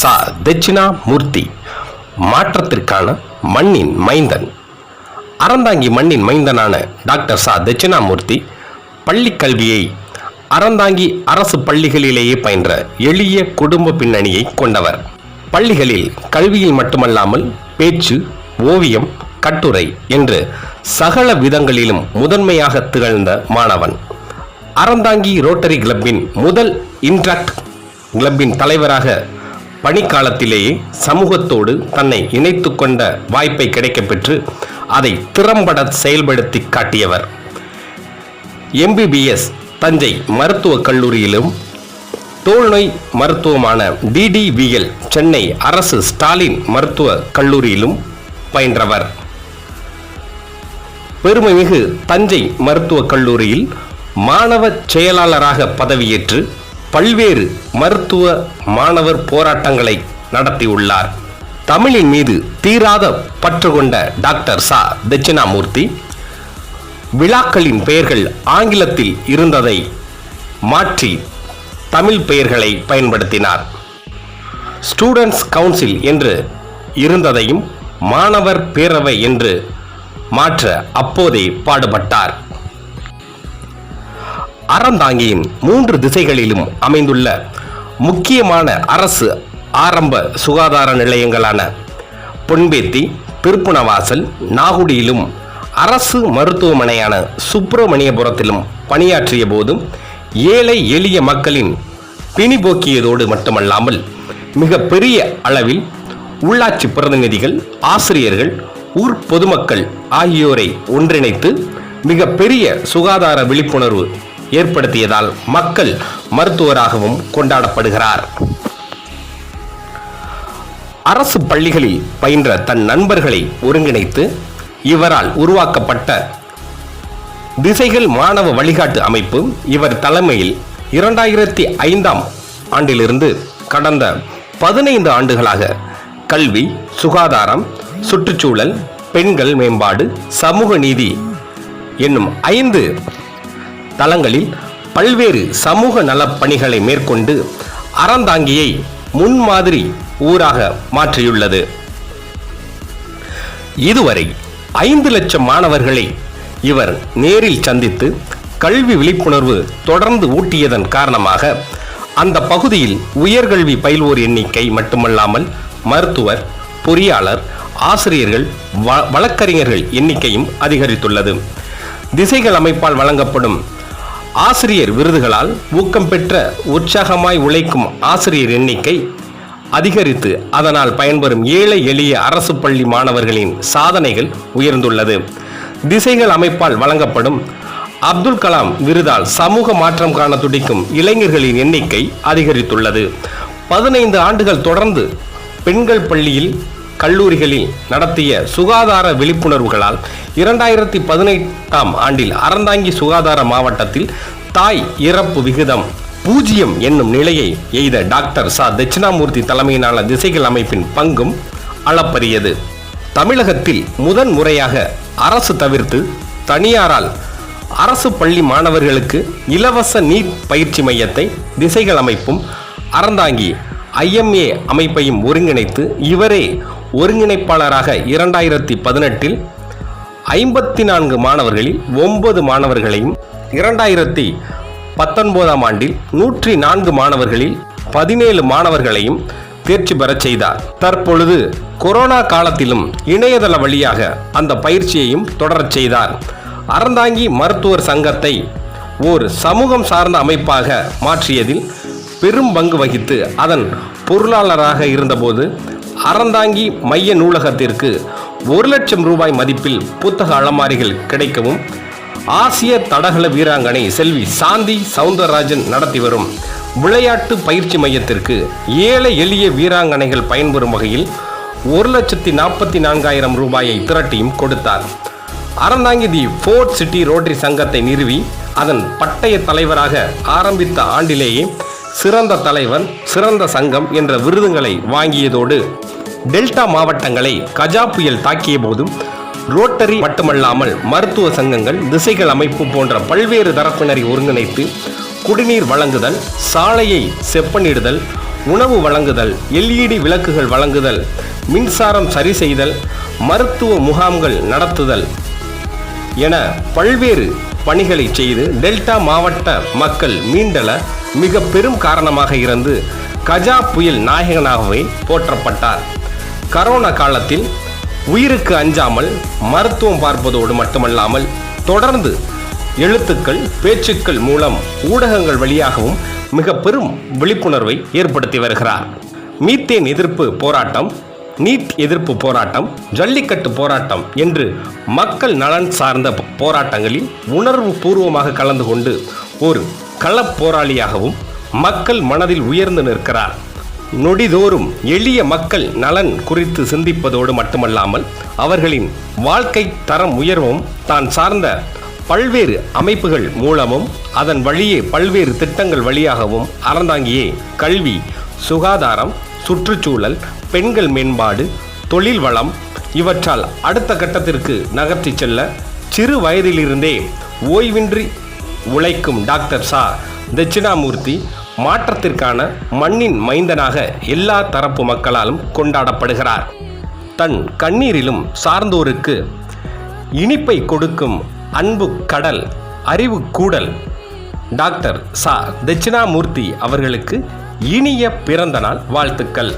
சா தட்சிணா மூர்த்தி. மாற்றத்திற்கான மண்ணின் மைந்தன். அறந்தாங்கி மண்ணின் மைந்தனான டாக்டர் சா தட்சிணாமூர்த்தி பள்ளி கல்வியை அறந்தாங்கி அரசு பள்ளிகளிலேயே பயின்ற எளிய குடும்ப பின்னணியை கொண்டவர். பள்ளிகளில் கல்வியில் மட்டுமல்லாமல் பேச்சு ஓவியம் கட்டுரை என்று சகல விதங்களிலும் முதன்மையாக திகழ்ந்த மாணவன். அறந்தாங்கி ரோட்டரி கிளப்பின் முதல் இன்ட்ராக்ட் கிளப்பின் தலைவராக பணிக்காலத்திலேயே சமூகத்தோடு தன்னை இணைத்து கொண்ட வாய்ப்பை கிடைக்கப்பெற்று அதை திறம்பட செயல்படுத்தி காட்டியவர். எம்பிபிஎஸ் தஞ்சை மருத்துவக் கல்லூரியிலும் தோல்நோய் மருத்துவமான டிடிவிஎல் சென்னை அரசு ஸ்டாலின் மருத்துவ கல்லூரியிலும் பயின்றவர். பெருமைமிகு தஞ்சை மருத்துவக் கல்லூரியில் மாணவ செயலாளராக பதவியேற்று பல்வேறு மருத்துவ மாணவர் போராட்டங்களை நடத்தியுள்ளார். தமிழின் மீது தீராத பற்று கொண்ட டாக்டர் சா. தட்சிணாமூர்த்தி விழாக்களின் பெயர்கள் ஆங்கிலத்தில் இருந்ததை மாற்றி தமிழ் பெயர்களை பயன்படுத்தினார். ஸ்டூடெண்ட்ஸ் கவுன்சில் என்று இருந்ததையும் மாணவர் பேரவை என்று மாற்ற அப்போதே பாடுபட்டார். அறந்தாங்கியின் மூன்று திசைகளிலும் அமைந்துள்ள முக்கியமான அரசு ஆரம்ப சுகாதார நிலையங்களான பொன்பேத்தி திருப்புணவாசல் நாகுடியிலும் அரசு மருத்துவமனையான சுப்பிரமணியபுரத்திலும் பணியாற்றிய போதும் ஏழை எளிய மக்களின் பிணி போக்கியதோடு மட்டுமல்லாமல் மிக பெரிய அளவில் உள்ளாட்சி பிரதிநிதிகள் ஆசிரியர்கள் ஊர் பொதுமக்கள் ஆகியோரை ஒன்றிணைத்து மிக பெரிய சுகாதார விழிப்புணர்வு ஏற்படுத்தியதால் மக்கள் மருத்துவராகவும் கொண்டாடப்படுகிறார். அரசு பள்ளிகளில் பயின்ற தன் நண்பர்களை ஒருங்கிணைத்து இவரால் உருவாக்கப்பட்ட திசைகள் மாணவ வழிகாட்டு அமைப்பு இவர் தலைமையில் இரண்டாயிரத்தி ஐந்தாம் ஆண்டிலிருந்து கடந்த பதினைந்து ஆண்டுகளாக கல்வி சுகாதாரம் சுற்றுச்சூழல் பெண்கள் மேம்பாடு சமூக நீதி என்னும் ஐந்து தளங்களில் பல்வேறு சமூக நலப்பணிகளை மேற்கொண்டு அறந்தாங்கியை முன்மாதிரி ஊராக மாற்றியுள்ளது. இதுவரை ஐந்து லட்சம் மாணவர்களை இவர் நேரில் சந்தித்து கல்வி விழிப்புணர்வு தொடர்ந்து ஊட்டியதன் காரணமாக அந்த பகுதியில் உயர்கல்வி பயில்வோர் எண்ணிக்கை மட்டுமல்லாமல் மருத்துவர் பொறியாளர் ஆசிரியர்கள் வ- வழக்கறிஞர்கள் எண்ணிக்கையும் அதிகரித்துள்ளது. திசைகள் அமைப்பால் வழங்கப்படும் ஆசிரியர் விருதுகளால் ஊக்கம் பெற்ற உற்சாகமாய் உழைக்கும் ஆசிரியர் எண்ணிக்கை அதிகரித்து அதனால் பயன்பெறும் ஏழை எளிய அரசு பள்ளி மாணவர்களின் சாதனைகள் உயர்ந்துள்ளது. திசைகள் அமைப்பால் வழங்கப்படும் அப்துல் கலாம் விருதால் சமூக மாற்றம் காண துடிக்கும் இளைஞர்களின் எண்ணிக்கை அதிகரித்துள்ளது. பதினைந்து ஆண்டுகள் தொடர்ந்து பெண்கள் பள்ளியில் கல்லூரிகளில் நடத்திய சுகாதார விழிப்புணர்வுகளால் இரண்டாயிரத்தி பதினெட்டாம் ஆண்டில் அறந்தாங்கி சுகாதார மாவட்டத்தில் தாய் இறப்பு விகிதம் பூஜ்ஜியம் என்னும் நிலையை எய்த டாக்டர் ச. தட்சிணாமூர்த்தி தலைமையிலான திசைகள் அமைப்பின் பங்கும் அளப்பரியது. தமிழகத்தில் முதன் முறையாக அரசு தவிர்த்து தனியாரால் அரசு பள்ளி மாணவர்களுக்கு இலவச நீட் பயிற்சி மையத்தை திசைகள் அமைப்பும் அறந்தாங்கி ஐஎம்ஏ அமைப்பையும் ஒருங்கிணைத்து இவரே ஒருங்கிணைப்பாளராக இரண்டாயிரத்தி பதினெட்டில் ஐம்பத்தி நான்கு மாணவர்களில் ஒன்பது மாணவர்களையும் இரண்டாயிரத்தி பத்தொன்பதாம் ஆண்டில் நூற்றி நான்கு மாணவர்களில் பதினேழு மாணவர்களையும் தேர்ச்சி பெறச் செய்தார். தற்பொழுது கொரோனா காலத்திலும் இணையதள வழியாக அந்த பயிற்சியையும் தொடரச் செய்தார். அறந்தாங்கி மருத்துவர் சங்கத்தை ஓர் சமூகம் சார்ந்த அமைப்பாக மாற்றியதில் பெரும் பங்கு வகித்து அதன் பொருளாளராக இருந்தபோது அறந்தாங்கி மைய நூலகத்திற்கு ஒரு லட்சம் ரூபாய் மதிப்பில் புத்தக அலமாரிகள் கிடைக்கவும் ஆசிய தடகள வீராங்கனை செல்வி சாந்தி சவுந்தரராஜன் நடத்தி வரும் விளையாட்டு பயிற்சி மையத்திற்கு ஏழை எளிய வீராங்கனைகள் பயன்பெறும் வகையில் ஒரு லட்சத்தி நாற்பத்தி நான்காயிரம் ரூபாயை திரட்டியும் கொடுத்தார். Aranthangi the Fort City Rotary சங்கத்தை நிறுவி அதன் பட்டய தலைவராக ஆரம்பித்த ஆண்டிலேயே சிறந்த தலைவர் சிறந்த சங்கம் என்ற விருதுகளை வாங்கியதோடு டெல்டா மாவட்டங்களை கஜா புயல் தாக்கிய போதும் ரோட்டரி மட்டுமல்லாமல் மருத்துவ சங்கங்கள் திசைகள் அமைப்பு போன்ற பல்வேறு தரப்பினரை ஒருங்கிணைத்து குடிநீர் வழங்குதல் சாலையை செப்பனிடுதல் உணவு வழங்குதல் எல்இடி விளக்குகள் வழங்குதல் மின்சாரம் சரி செய்தல் மருத்துவ முகாம்கள் நடத்துதல் என பல்வேறு பணிகளை செய்து டெல்டா மாவட்ட மக்கள் மீண்டல மிக பெரும் காரணமாக இருந்து கஜா புயல் நாயகனாகவே போற்றப்பட்டார். கரோனா காலத்தில் உயிருக்கு அஞ்சாமல் மருத்துவம் பார்ப்பதோடு மட்டுமல்லாமல் தொடர்ந்து எழுத்துக்கள் பேச்சுக்கள் மூலம் ஊடகங்கள் வழியாகவும் மிக பெரும் விழிப்புணர்வை ஏற்படுத்தி வருகிறார். மீத்தேன் எதிர்ப்பு போராட்டம் நீட் எதிர்ப்பு போராட்டம் ஜல்லிக்கட்டு போராட்டம் என்று மக்கள் நலன் சார்ந்த போராட்டங்களில் உணர்வு பூர்வமாக கலந்து கொண்டு ஒரு களப் போராளியாகவும் மக்கள் மனதில் உயர்ந்து நிற்கிறார். நொடிதோறும் எளிய மக்கள் நலன் குறித்து சிந்திப்பதோடு மட்டுமல்லாமல் அவர்களின் வாழ்க்கை தரம் உயர்வும் தான் சார்ந்த பல்வேறு அமைப்புகள் மூலமும் அதன் வழியே பல்வேறு திட்டங்கள் வழியாகவும் அறந்தாங்கியே கல்வி சுகாதாரம் சுற்றுச்சூழல் பெண்கள் மேம்பாடு தொழில் வளம் இவற்றால் அடுத்த கட்டத்திற்கு நகர்த்தி செல்ல சிறு வயதிலிருந்தே ஓய்வின்றி உழைக்கும் டாக்டர் சா. தட்சிணாமூர்த்தி மாற்றத்திற்கான மண்ணின் மைந்தனாக எல்லா தரப்பு மக்களாலும் கொண்டாடப்படுகிறார். தன் கண்ணீரிலும் சார்ந்தோருக்கு இனிப்பை கொடுக்கும் அன்பு கடல் அறிவு கூடல். டாக்டர் சா. தட்சிணாமூர்த்தி அவர்களுக்கு இனிய பிறந்த நாள் வாழ்த்துக்கள்.